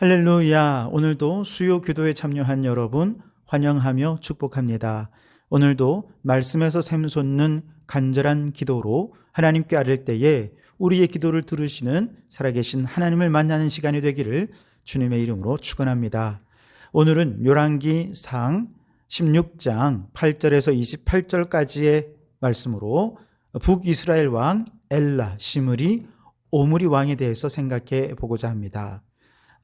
할렐루야. 오늘도 수요 기도에 참여한 여러분 환영하며 축복합니다. 오늘도 말씀에서 샘솟는 간절한 기도로 하나님께 아를 때에 우리의 기도를 들으시는 살아계신 하나님을 만나는 시간이 되기를 주님의 이름으로 축원합니다. 오늘은 묘랑기 상 16장 8절에서 28절까지의 말씀으로 북이스라엘 왕 엘라 시므리 오므리 왕에 대해서 생각해 보고자 합니다.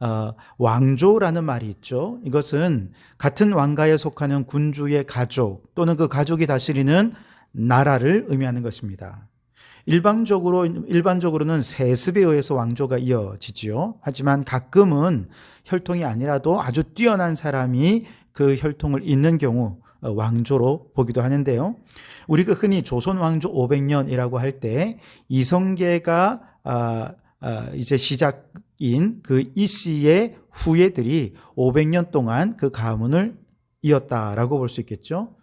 어, 왕조라는 말이 있죠. 이것은 같은 왕가에 속하는 군주의 가족 또는 그 가족이 다스리는 나라를 의미하는 것입니다. 일반적으로 일반적으로는 세습에 의해서 왕조가 이어지지요. 하지만 가끔은 혈통이 아니라도 아주 뛰어난 사람이 그 혈통을 잇는 경우 어, 왕조로 보기도 하는데요. 우리가 흔히 조선 왕조 500년이라고 할 때 이성계가 아, 아, 이제 시작 인그 이씨의 후예들이 500년 동안 그 가문을 이었다라고 볼 수 있겠죠.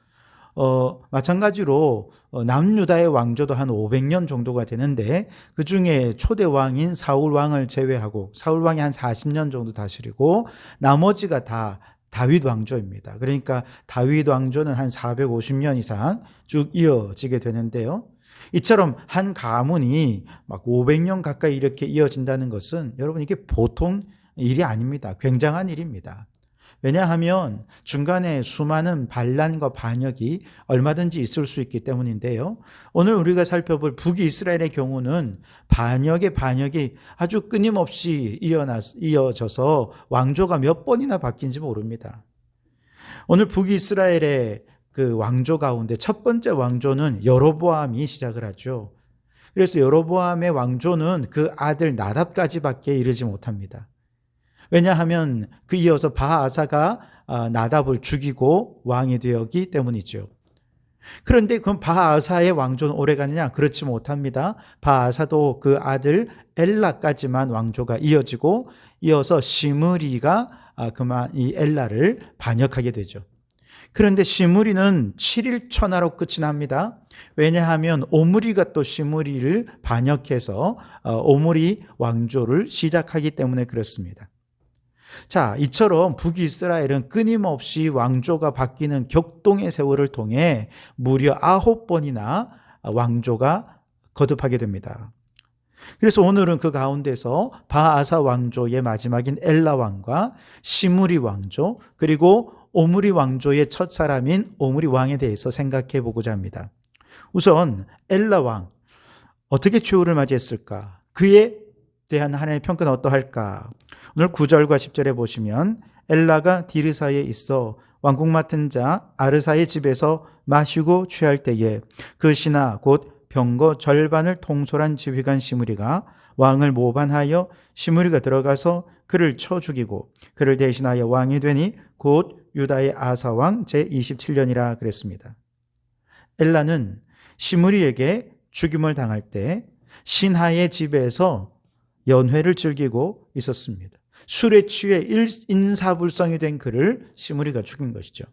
어, 마찬가지로 어, 남유다의 왕조도 한 500년 정도가 되는데 그 중에 초대 왕인 사울 왕을 제외하고 사울 왕이 한 40년 정도 다스리고 나머지가 다 다윗 왕조입니다. 그러니까 다윗 왕조는 한 450년 이상 쭉 이어지게 되는데요. 이처럼 한 가문이 막 500년 가까이 이렇게 이어진다는 것은 여러분 이게 보통 일이 아닙니다. 굉장한 일입니다. 왜냐하면 중간에 수많은 반란과 반역이 얼마든지 있을 수 있기 때문인데요. 오늘 우리가 살펴볼 북이스라엘의 경우는 반역의 반역이 아주 끊임없이 이어져서 왕조가 몇 번이나 바뀐지 모릅니다. 오늘 북이스라엘의 그 왕조 가운데 첫 번째 왕조는 여로보암이 시작을 하죠. 그래서 여로보암의 왕조는 그 아들 나답까지밖에 이르지 못합니다. 왜냐하면 그 이어서 바아사가 아, 나답을 죽이고 왕이 되었기 때문이죠. 그런데 그럼 바아사의 왕조는 오래 가느냐? 그렇지 못합니다. 바아사도 그 아들 엘라까지만 왕조가 이어지고 이어서 시므리가 아, 그만 이 엘라를 반역하게 되죠. 그런데 시므리는 7일 천하로 끝이 납니다. 왜냐하면 오므리가 또 시므리를 반역해서 어, 오므리 왕조를 시작하기 때문에 그렇습니다. 자, 이처럼 북이스라엘은 끊임없이 왕조가 바뀌는 격동의 세월을 통해 무려 아홉 번이나 왕조가 거듭하게 됩니다. 그래서 오늘은 그 가운데서 바아사 왕조의 마지막인 엘라 왕과 시무리 왕조 그리고 오므리 왕조의 첫 사람인 오므리 왕에 대해서 생각해 보고자 합니다. 우선 엘라 왕 어떻게 최후를 맞이했을까? 그에 대한 하나님의 평가는 어떠할까? 오늘 9절과 10절에 보시면 엘라가 디르사에 있어 왕궁 맡은 자 아르사의 집에서 마시고 취할 때에 그 신하 곧 병거 절반을 통솔한 지휘관 시므리가 왕을 모반하여 시므리가 들어가서 그를 쳐 죽이고 그를 대신하여 왕이 되니 곧 유다의 아사 왕 제27년이라 그랬습니다. 엘라는 시므리에게 죽임을 당할 때 신하의 집에서 연회를 즐기고 있었습니다. 술에 취해 인사불성이 된 그를 시므리가 죽인 것이죠.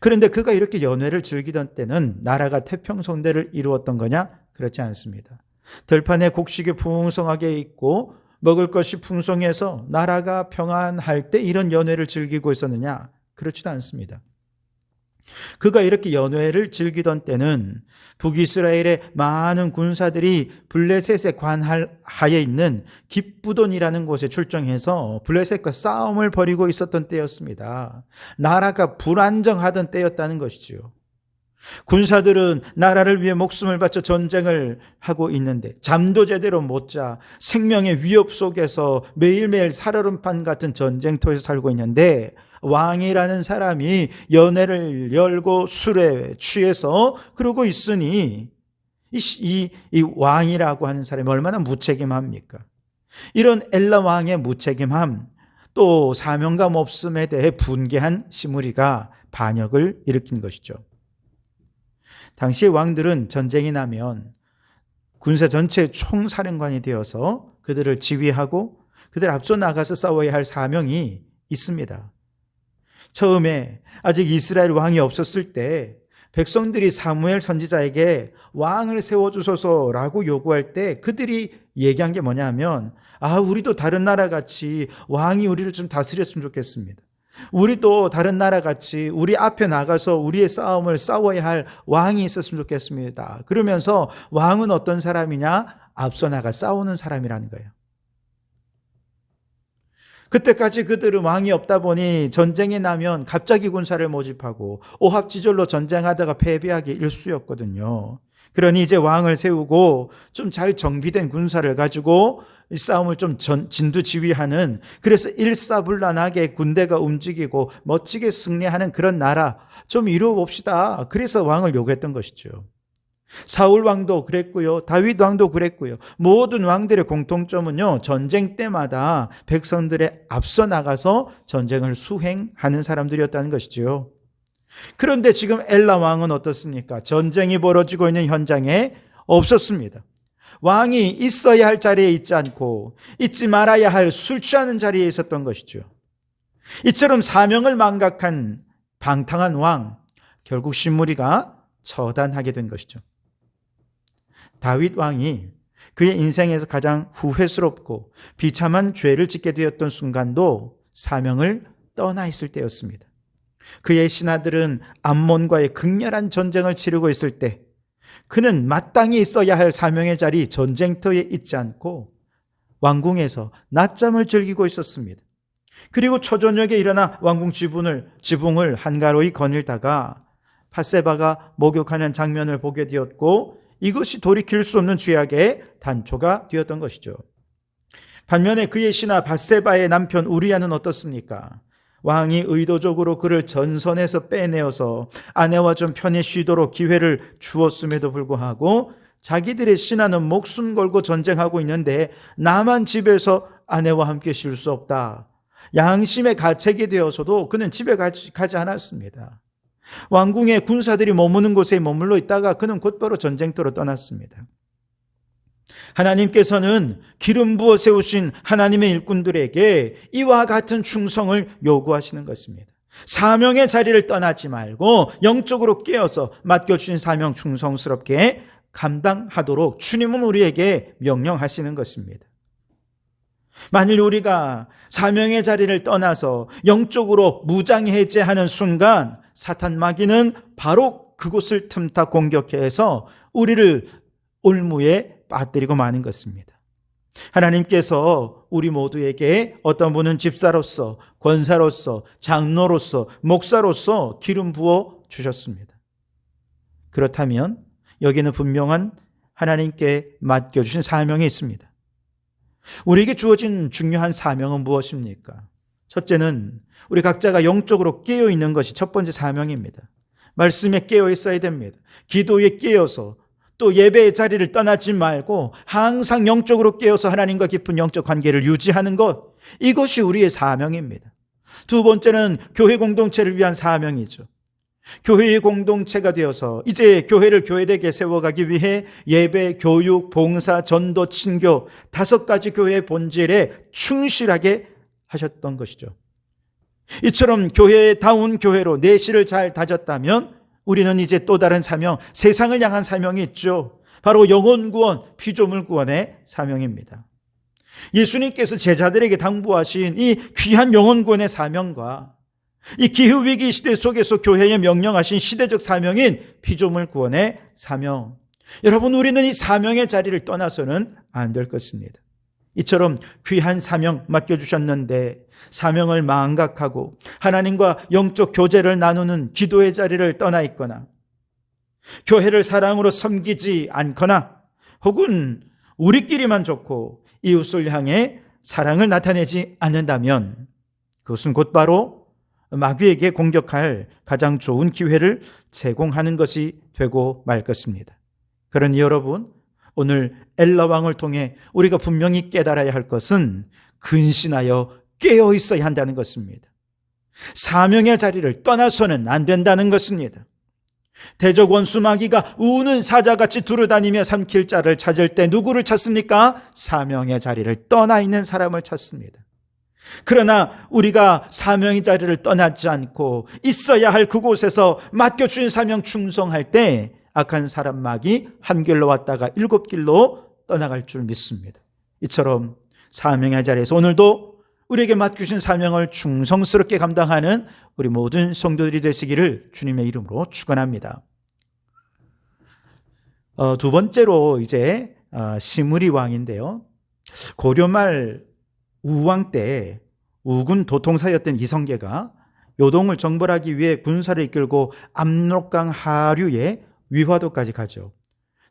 그런데 그가 이렇게 연회를 즐기던 때는 나라가 태평성대를 이루었던 거냐? 그렇지 않습니다. 들판에 곡식이 풍성하게 있고 먹을 것이 풍성해서 나라가 평안할 때 이런 연회를 즐기고 있었느냐? 그렇지도 않습니다. 그가 이렇게 연회를 즐기던 때는 북이스라엘의 많은 군사들이 블레셋에 관하에 있는 기쁘돈이라는 곳에 출정해서 블레셋과 싸움을 벌이고 있었던 때였습니다. 나라가 불안정하던 때였다는 것이지요. 군사들은 나라를 위해 목숨을 바쳐 전쟁을 하고 있는데 잠도 제대로 못 자 생명의 위협 속에서 매일매일 살얼음판 같은 전쟁터에서 살고 있는데 왕이라는 사람이 연애를 열고 술에 취해서 그러고 있으니 이, 이, 이 왕이라고 하는 사람이 얼마나 무책임합니까? 이런 엘라 왕의 무책임함 또 사명감 없음에 대해 분개한 시무리가 반역을 일으킨 것이죠. 당시의 왕들은 전쟁이 나면 군사 전체의 총사령관이 되어서 그들을 지휘하고 그들 앞서 나가서 싸워야 할 사명이 있습니다. 처음에 아직 이스라엘 왕이 없었을 때 백성들이 사무엘 선지자에게 왕을 세워주소서라고 요구할 때 그들이 얘기한 게 뭐냐면, 아, 우리도 다른 나라 같이 왕이 우리를 좀 다스렸으면 좋겠습니다. 우리도 다른 나라 같이 우리 앞에 나가서 우리의 싸움을 싸워야 할 왕이 있었으면 좋겠습니다. 그러면서 왕은 어떤 사람이냐? 앞서 나가 싸우는 사람이라는 거예요. 그때까지 그들은 왕이 없다 보니 전쟁이 나면 갑자기 군사를 모집하고 오합지졸로 전쟁하다가 패배하기 일쑤였거든요. 그러니 이제 왕을 세우고 좀 잘 정비된 군사를 가지고 이 싸움을 좀 전, 진두지휘하는 그래서 일사불란하게 군대가 움직이고 멋지게 승리하는 그런 나라 좀 이루어 봅시다. 그래서 왕을 요구했던 것이죠. 사울 왕도 그랬고요. 다윗 왕도 그랬고요. 모든 왕들의 공통점은요. 전쟁 때마다 백성들의 앞서 나가서 전쟁을 수행하는 사람들이었다는 것이지요. 그런데 지금 엘라 왕은 어떻습니까? 전쟁이 벌어지고 있는 현장에 없었습니다. 왕이 있어야 할 자리에 있지 않고 있지 말아야 할 술 취하는 자리에 있었던 것이죠. 이처럼 사명을 망각한 방탕한 왕, 결국 신무리가 처단하게 된 것이죠. 다윗 왕이 그의 인생에서 가장 후회스럽고 비참한 죄를 짓게 되었던 순간도 사명을 떠나 있을 때였습니다. 그의 신하들은 암몬과의 극렬한 전쟁을 치르고 있을 때 그는 마땅히 있어야 할 사명의 자리 전쟁터에 있지 않고 왕궁에서 낮잠을 즐기고 있었습니다. 그리고 초저녁에 일어나 왕궁 지붕을 지붕을 한가로이 거닐다가 파세바가 목욕하는 장면을 보게 되었고 이것이 돌이킬 수 없는 죄악의 단초가 되었던 것이죠. 반면에 그의 신하 바세바의 남편 우리아는 어떻습니까? 왕이 의도적으로 그를 전선에서 빼내어서 아내와 좀 편히 쉬도록 기회를 주었음에도 불구하고 자기들의 신하는 목숨 걸고 전쟁하고 있는데 나만 집에서 아내와 함께 쉴 수 없다. 양심의 가책이 되어서도 그는 집에 가지 않았습니다. 왕궁의 군사들이 머무는 곳에 머물러 있다가 그는 곧바로 전쟁터로 떠났습니다. 하나님께서는 기름 부어 세우신 하나님의 일꾼들에게 이와 같은 충성을 요구하시는 것입니다. 사명의 자리를 떠나지 말고 영적으로 깨어서 맡겨주신 사명 충성스럽게 감당하도록 주님은 우리에게 명령하시는 것입니다. 만일 우리가 사명의 자리를 떠나서 영적으로 무장해제하는 순간 사탄 마귀는 바로 그곳을 틈타 공격해서 우리를 올무에 빠뜨리고 마는 것입니다. 하나님께서 우리 모두에게 어떤 분은 집사로서, 권사로서, 장로로서, 목사로서 기름 부어 주셨습니다. 그렇다면 여기는 분명한 하나님께 맡겨주신 사명이 있습니다. 우리에게 주어진 중요한 사명은 무엇입니까? 첫째는 우리 각자가 영적으로 깨어 있는 것이 첫 번째 사명입니다. 말씀에 깨어 있어야 됩니다. 기도에 깨어서 또 예배의 자리를 떠나지 말고 항상 영적으로 깨어서 하나님과 깊은 영적 관계를 유지하는 것. 이것이 우리의 사명입니다. 두 번째는 교회 공동체를 위한 사명이죠. 교회의 공동체가 되어서 이제 교회를 교회되게 세워가기 위해 예배, 교육, 봉사, 전도, 친교 다섯 가지 교회의 본질에 충실하게 하셨던 것이죠. 이처럼 교회다운 교회로 내실을 잘 다졌다면 우리는 이제 또 다른 사명, 세상을 향한 사명이 있죠. 바로 영혼 구원, 피조물 구원의 사명입니다. 예수님께서 제자들에게 당부하신 이 귀한 영혼 구원의 사명과 이 기후위기 시대 속에서 교회에 명령하신 시대적 사명인 피조물 구원의 사명. 여러분, 우리는 이 사명의 자리를 떠나서는 안 될 것입니다. 이처럼 귀한 사명 맡겨주셨는데 사명을 망각하고 하나님과 영적 교제를 나누는 기도의 자리를 떠나 있거나 교회를 사랑으로 섬기지 않거나 혹은 우리끼리만 좋고 이웃을 향해 사랑을 나타내지 않는다면 그것은 곧바로 마귀에게 공격할 가장 좋은 기회를 제공하는 것이 되고 말 것입니다. 그러니 여러분, 오늘 엘라 왕을 통해 우리가 분명히 깨달아야 할 것은 근신하여 깨어 있어야 한다는 것입니다. 사명의 자리를 떠나서는 안 된다는 것입니다. 대적 원수 마귀가 우는 사자같이 두루다니며 삼킬 자를 찾을 때 누구를 찾습니까? 사명의 자리를 떠나 있는 사람을 찾습니다. 그러나 우리가 사명의 자리를 떠나지 않고 있어야 할 그곳에서 맡겨주신 사명 충성할 때 악한 사람 막이 한 길로 왔다가 일곱 길로 떠나갈 줄 믿습니다. 이처럼 사명의 자리에서 오늘도 우리에게 맡겨주신 사명을 충성스럽게 감당하는 우리 모든 성도들이 되시기를 주님의 이름으로 축원합니다. 어, 두 번째로 이제 어, 시무리 왕인데요. 고려말 우왕 때 우군 도통사였던 이성계가 요동을 정벌하기 위해 군사를 이끌고 압록강 하류에 위화도까지 가죠.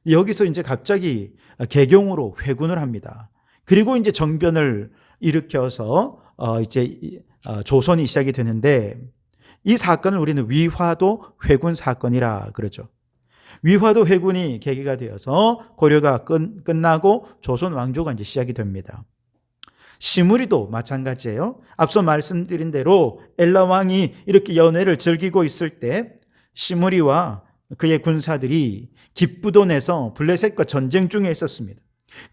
여기서 이제 갑자기 개경으로 회군을 합니다. 그리고 이제 정변을 일으켜서 어 이제 어, 조선이 시작이 되는데 이 사건을 우리는 위화도 회군 사건이라 그러죠. 위화도 회군이 계기가 되어서 고려가 끝, 끝나고 조선 왕조가 이제 시작이 됩니다. 시무리도 마찬가지예요. 앞서 말씀드린 대로 엘라 왕이 이렇게 연애를 즐기고 있을 때 시무리와 그의 군사들이 기쁘돈에서 블레셋과 전쟁 중에 있었습니다.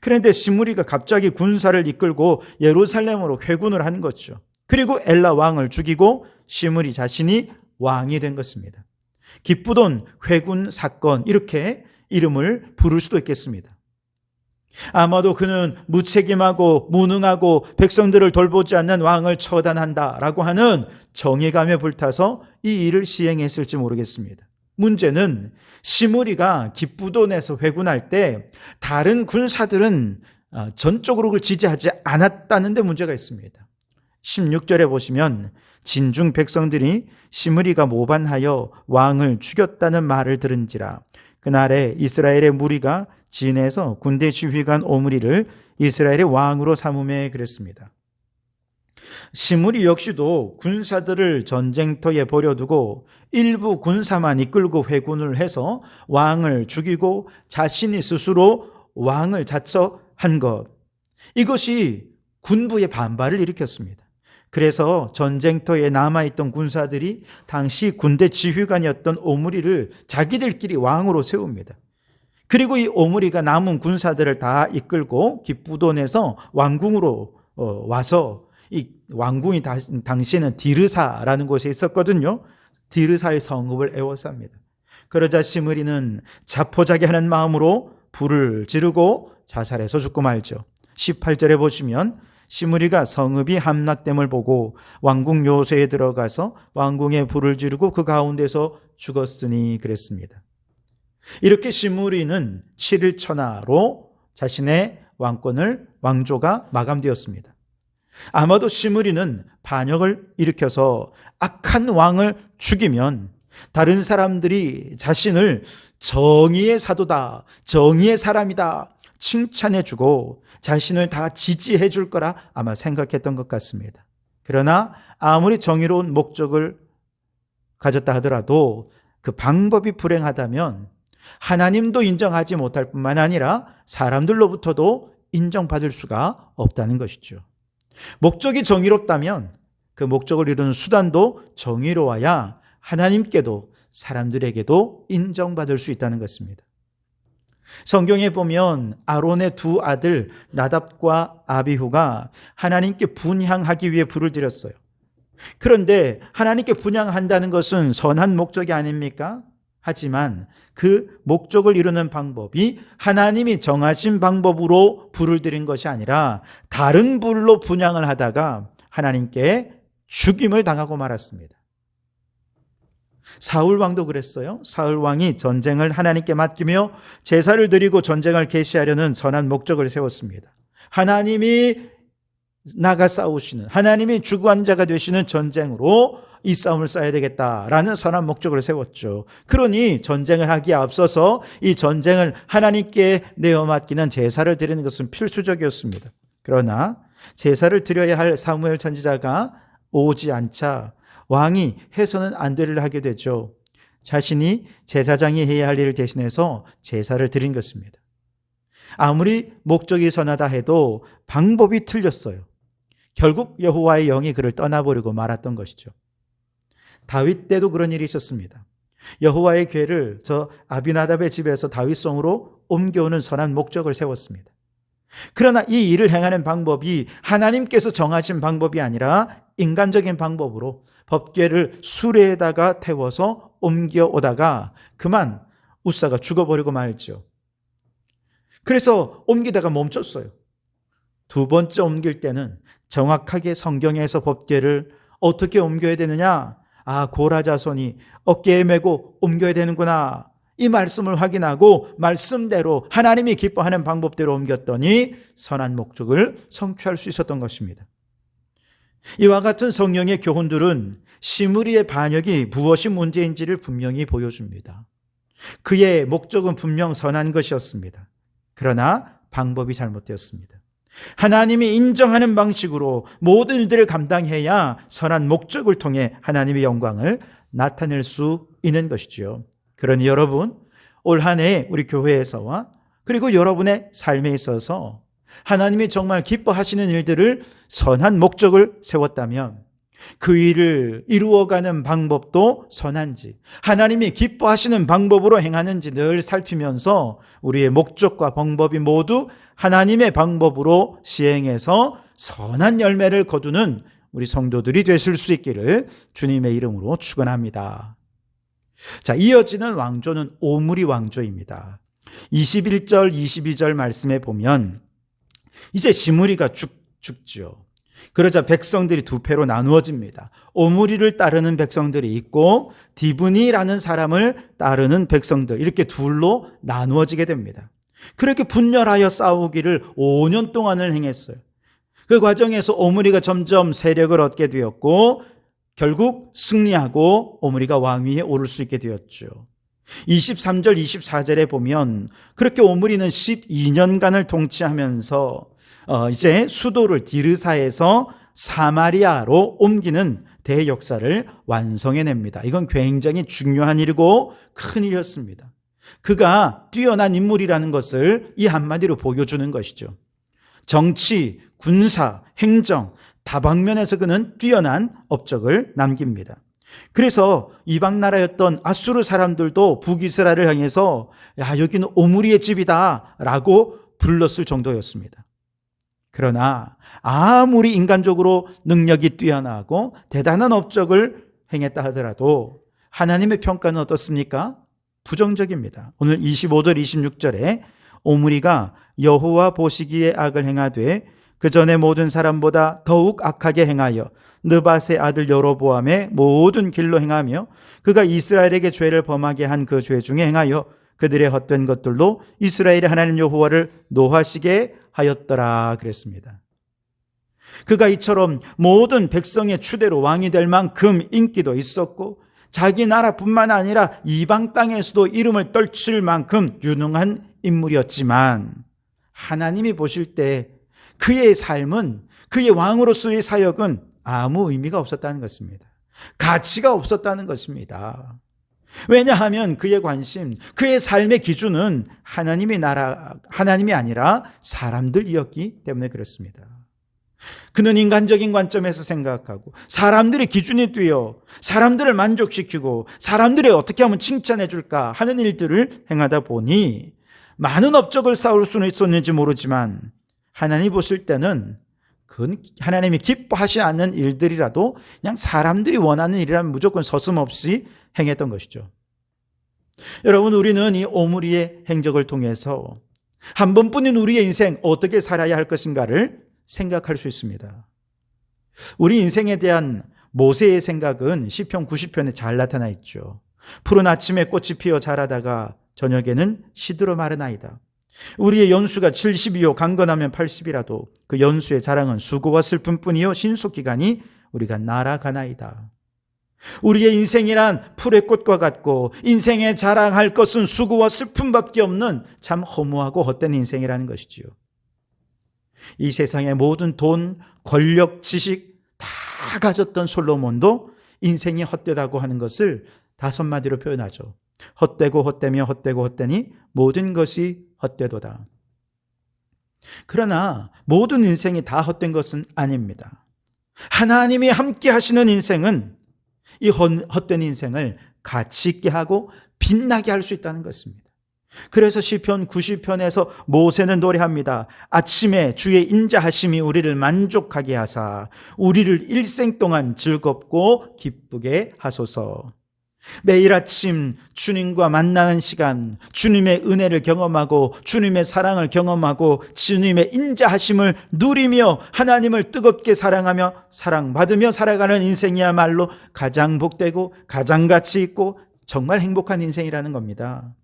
그런데 시무리가 갑자기 군사를 이끌고 예루살렘으로 회군을 한 거죠. 그리고 엘라 왕을 죽이고 시무리 자신이 왕이 된 것입니다. 기쁘돈 회군 사건 이렇게 이름을 부를 수도 있겠습니다. 아마도 그는 무책임하고 무능하고 백성들을 돌보지 않는 왕을 처단한다라고 하는 정의감에 불타서 이 일을 시행했을지 모르겠습니다. 문제는 시무리가 기쁘돈에서 회군할 때 다른 군사들은 아, 전적으로 그걸 지지하지 않았다는 데 문제가 있습니다. 16절에 보시면 진중 백성들이 시므리가 모반하여 왕을 죽였다는 말을 들은지라 그날에 이스라엘의 무리가 진에서 군대 지휘관 오므리를 이스라엘의 왕으로 삼음에 그랬습니다. 시므리 역시도 군사들을 전쟁터에 버려두고 일부 군사만 이끌고 회군을 해서 왕을 죽이고 자신이 스스로 왕을 자처한 것. 이것이 군부의 반발을 일으켰습니다. 그래서 전쟁터에 남아있던 군사들이 당시 군대 지휘관이었던 오므리를 자기들끼리 왕으로 세웁니다. 그리고 이 오므리가 남은 군사들을 다 이끌고 기쁘돈에서 왕궁으로 어, 와서 이 왕궁이 당시에는 디르사라는 곳에 있었거든요. 디르사의 성읍을 에워쌉니다. 그러자 시므리는 자포자기 하는 마음으로 불을 지르고 자살해서 죽고 말죠. 18절에 보시면 시므리가 성읍이 함락됨을 보고 왕궁 요새에 들어가서 왕궁에 불을 지르고 그 가운데서 죽었으니 그랬습니다. 이렇게 시므리는 7일 천하로 자신의 왕권을 왕조가 마감되었습니다. 아마도 시므리는 반역을 일으켜서 악한 왕을 죽이면 다른 사람들이 자신을 정의의 사도다, 정의의 사람이다, 칭찬해 주고 자신을 다 지지해 줄 거라 아마 생각했던 것 같습니다. 그러나 아무리 정의로운 목적을 가졌다 하더라도 그 방법이 불행하다면 하나님도 인정하지 못할 뿐만 아니라 사람들로부터도 인정받을 수가 없다는 것이죠. 목적이 정의롭다면 그 목적을 이루는 수단도 정의로워야 하나님께도 사람들에게도 인정받을 수 있다는 것입니다. 성경에 보면 아론의 두 아들 나답과 아비후가 하나님께 분향하기 위해 불을 들였어요. 그런데 하나님께 분향한다는 것은 선한 목적이 아닙니까? 하지만 그 목적을 이루는 방법이 하나님이 정하신 방법으로 불을 들인 것이 아니라 다른 불로 분양을 하다가 하나님께 죽임을 당하고 말았습니다. 사울 왕도 그랬어요. 사울 왕이 전쟁을 하나님께 맡기며 제사를 드리고 전쟁을 개시하려는 선한 목적을 세웠습니다. 하나님이 나가 싸우시는 하나님이 주관자가 되시는 전쟁으로 이 싸움을 쌓아야 되겠다라는 선한 목적을 세웠죠. 그러니 전쟁을 하기에 앞서서 이 전쟁을 하나님께 내어 맡기는 제사를 드리는 것은 필수적이었습니다. 그러나 제사를 드려야 할 사무엘 천지자가 오지 않자 왕이 해서는 안 되를 하게 되죠. 자신이 제사장이 해야 할 일을 대신해서 제사를 드린 것입니다. 아무리 목적이 선하다 해도 방법이 틀렸어요. 결국 여호와의 영이 그를 떠나버리고 말았던 것이죠. 다윗 때도 그런 일이 있었습니다. 여호와의 괴를 저 아비나답의 집에서 다윗성으로 옮겨오는 선한 목적을 세웠습니다. 그러나 이 일을 행하는 방법이 하나님께서 정하신 방법이 아니라 인간적인 방법으로 법궤를 수레에다가 태워서 옮겨 오다가 그만 우사가 죽어버리고 말죠. 그래서 옮기다가 멈췄어요. 두 번째 옮길 때는 정확하게 성경에서 법궤를 어떻게 옮겨야 되느냐? 아, 고라자손이 어깨에 메고 옮겨야 되는구나. 이 말씀을 확인하고 말씀대로 하나님이 기뻐하는 방법대로 옮겼더니 선한 목적을 성취할 수 있었던 것입니다. 이와 같은 성령의 교훈들은 시무리의 반역이 무엇이 문제인지를 분명히 보여줍니다. 그의 목적은 분명 선한 것이었습니다. 그러나 방법이 잘못되었습니다. 하나님이 인정하는 방식으로 모든 일들을 감당해야 선한 목적을 통해 하나님의 영광을 나타낼 수 있는 것이지요. 그러니 여러분, 올 한 해 우리 교회에서와 그리고 여러분의 삶에 있어서 하나님이 정말 기뻐하시는 일들을 선한 목적을 세웠다면 그 일을 이루어가는 방법도 선한지, 하나님이 기뻐하시는 방법으로 행하는지 늘 살피면서 우리의 목적과 방법이 모두 하나님의 방법으로 시행해서 선한 열매를 거두는 우리 성도들이 되실 수 있기를 주님의 이름으로 축원합니다. 자, 이어지는 왕조는 오므리 왕조입니다. 21절, 22절 말씀에 보면 이제 시무리가 죽, 죽죠. 그러자 백성들이 두 패로 나누어집니다. 오므리를 따르는 백성들이 있고 디브니라는 사람을 따르는 백성들 이렇게 둘로 나누어지게 됩니다. 그렇게 분열하여 싸우기를 5년 동안을 행했어요. 그 과정에서 오므리가 점점 세력을 얻게 되었고 결국 승리하고 오므리가 왕위에 오를 수 있게 되었죠. 23절, 24절에 보면 그렇게 오므리는 12년간을 통치하면서 어, 이제 수도를 디르사에서 사마리아로 옮기는 대역사를 완성해냅니다. 이건 굉장히 중요한 일이고 큰 일이었습니다. 그가 뛰어난 인물이라는 것을 이 한마디로 보여주는 것이죠. 정치, 군사, 행정, 다방면에서 그는 뛰어난 업적을 남깁니다. 그래서 이방 나라였던 아수르 사람들도 북이스라엘을 향해서 야 여기는 오므리의 집이다라고 불렀을 정도였습니다. 그러나 아무리 인간적으로 능력이 뛰어나고 대단한 업적을 행했다 하더라도 하나님의 평가는 어떻습니까? 부정적입니다. 오늘 25절 26절에 오므리가 여호와 보시기에 악을 행하되 그 전에 모든 사람보다 더욱 악하게 행하여 느바의 아들 여로보암의 모든 길로 행하며 그가 이스라엘에게 죄를 범하게 한 그 죄 중에 행하여 그들의 헛된 것들로 이스라엘의 하나님 여호와를 노하시게 하였더라 그랬습니다. 그가 이처럼 모든 백성의 추대로 왕이 될 만큼 인기도 있었고 자기 나라뿐만 아니라 이방 땅에서도 이름을 떨칠 만큼 유능한 인물이었지만 하나님이 보실 때 그의 삶은 그의 왕으로서의 사역은 아무 의미가 없었다는 것입니다. 가치가 없었다는 것입니다. 왜냐하면 그의 관심, 그의 삶의 기준은 하나님의 나라, 하나님이 아니라 사람들이었기 때문에 그렇습니다. 그는 인간적인 관점에서 생각하고 사람들의 기준이 뛰어 사람들을 만족시키고 사람들이 어떻게 하면 칭찬해 줄까 하는 일들을 행하다 보니 많은 업적을 쌓을 수는 있었는지 모르지만 하나님 보실 때는 그건 하나님이 기뻐하지 않는 일들이라도 그냥 사람들이 원하는 일이라면 무조건 서슴없이 행했던 것이죠. 여러분, 우리는 이 오므리의 행적을 통해서 한 번뿐인 우리의 인생 어떻게 살아야 할 것인가를 생각할 수 있습니다. 우리 인생에 대한 모세의 생각은 시편 90편에 잘 나타나 있죠. 푸른 아침에 꽃이 피어 자라다가 저녁에는 시들어 마른 아이다. 우리의 연수가 70이요 강건하면 80이라도 그 연수의 자랑은 수고와 슬픔뿐이요 신속기간이 우리가 날아가나이다. 우리의 인생이란 풀의 꽃과 같고 인생에 자랑할 것은 수고와 슬픔밖에 없는 참 허무하고 헛된 인생이라는 것이지요. 이 세상의 모든 돈, 권력, 지식 다 가졌던 솔로몬도 인생이 헛되다고 하는 것을 다섯 마디로 표현하죠. 헛되고 헛되며 헛되고 헛되니 모든 것이 헛되도다. 그러나 모든 인생이 다 헛된 것은 아닙니다. 하나님이 함께 하시는 인생은 이 헛된 인생을 가치 있게 하고 빛나게 할 수 있다는 것입니다. 그래서 시편 90편에서 모세는 노래합니다. 아침에 주의 인자하심이 우리를 만족하게 하사 우리를 일생 동안 즐겁고 기쁘게 하소서. 매일 아침 주님과 만나는 시간, 주님의 은혜를 경험하고 주님의 사랑을 경험하고 주님의 인자하심을 누리며 하나님을 뜨겁게 사랑하며 사랑받으며 살아가는 인생이야말로 가장 복되고 가장 가치 있고 정말 행복한 인생이라는 겁니다.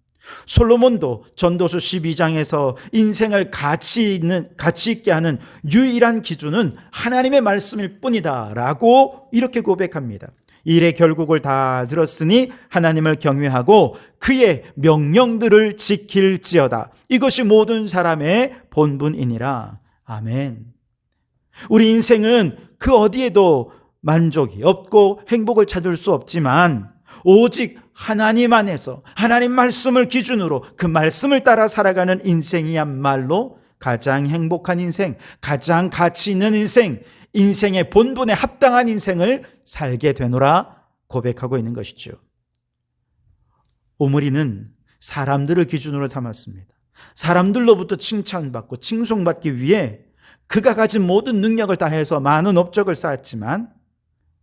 솔로몬도 전도서 12장에서 인생을 가치 있는 가치 있게 하는 유일한 기준은 하나님의 말씀일 뿐이다라고 이렇게 고백합니다. 일의 결국을 다 들었으니 하나님을 경외하고 그의 명령들을 지킬지어다. 이것이 모든 사람의 본분이니라. 아멘. 우리 인생은 그 어디에도 만족이 없고 행복을 찾을 수 없지만 오직 하나님 안에서 하나님 말씀을 기준으로 그 말씀을 따라 살아가는 인생이야말로 가장 행복한 인생, 가장 가치 있는 인생, 인생의 본분에 합당한 인생을 살게 되노라 고백하고 있는 것이죠. 오므리는 사람들을 기준으로 삼았습니다. 사람들로부터 칭찬받고 칭송받기 위해 그가 가진 모든 능력을 다해서 많은 업적을 쌓았지만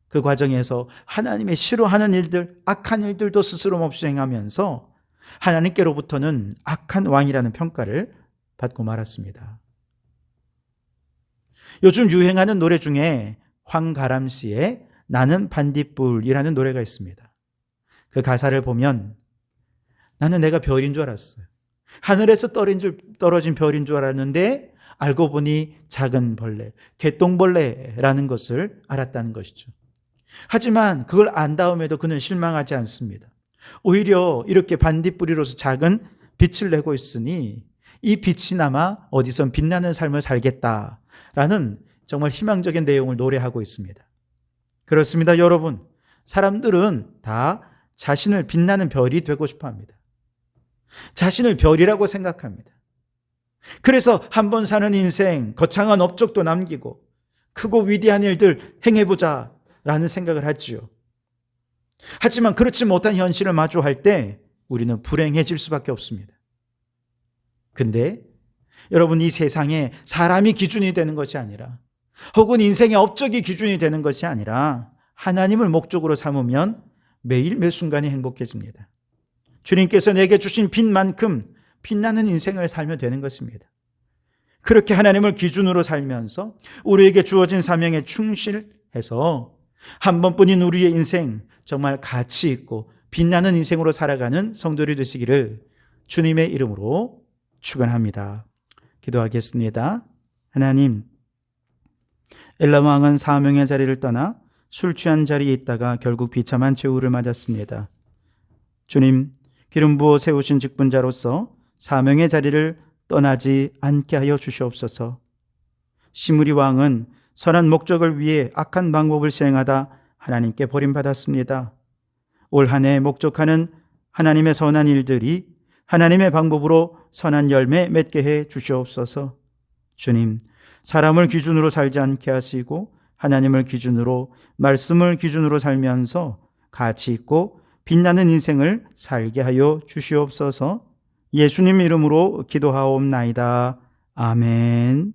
그 과정에서 하나님의 싫어하는 일들, 악한 일들도 스스럼 없이 행하면서 하나님께로부터는 악한 왕이라는 평가를 받고 말았습니다. 요즘 유행하는 노래 중에 황가람 씨의 나는 반딧불이라는 노래가 있습니다. 그 가사를 보면 나는 내가 별인 줄 알았어요. 하늘에서 떨어진, 별인 줄 알았는데 알고 보니 작은 벌레, 개똥벌레라는 것을 알았다는 것이죠. 하지만 그걸 안 다음에도 그는 실망하지 않습니다. 오히려 이렇게 반딧불이로서 작은 빛을 내고 있으니 이 빛이나마 어디선 빛나는 삶을 살겠다라는 정말 희망적인 내용을 노래하고 있습니다. 그렇습니다, 여러분. 사람들은 다 자신을 빛나는 별이 되고 싶어 합니다. 자신을 별이라고 생각합니다. 그래서 한 번 사는 인생, 거창한 업적도 남기고 크고 위대한 일들 행해보자 라는 생각을 하지요. 하지만 그렇지 못한 현실을 마주할 때 우리는 불행해질 수밖에 없습니다. 근데 여러분 이 세상에 사람이 기준이 되는 것이 아니라 혹은 인생의 업적이 기준이 되는 것이 아니라 하나님을 목적으로 삼으면 매일 매 순간이 행복해집니다. 주님께서 내게 주신 빛만큼 빛나는 인생을 살면 되는 것입니다. 그렇게 하나님을 기준으로 살면서 우리에게 주어진 사명에 충실해서 한 번뿐인 우리의 인생 정말 가치 있고 빛나는 인생으로 살아가는 성도들이 되시기를 주님의 이름으로 축원합니다. 기도하겠습니다. 하나님, 엘라 왕은 사명의 자리를 떠나 술 취한 자리에 있다가 결국 비참한 최후를 맞았습니다. 주님, 기름 부어 세우신 직분자로서 사명의 자리를 떠나지 않게 하여 주시옵소서. 시무리 왕은 선한 목적을 위해 악한 방법을 시행하다 하나님께 버림받았습니다. 올 한 해 목적하는 하나님의 선한 일들이 하나님의 방법으로 선한 열매 맺게 해 주시옵소서. 주님, 사람을 기준으로 살지 않게 하시고 하나님을 기준으로 말씀을 기준으로 살면서 가치 있고 빛나는 인생을 살게 하여 주시옵소서. 예수님 이름으로 기도하옵나이다. 아멘.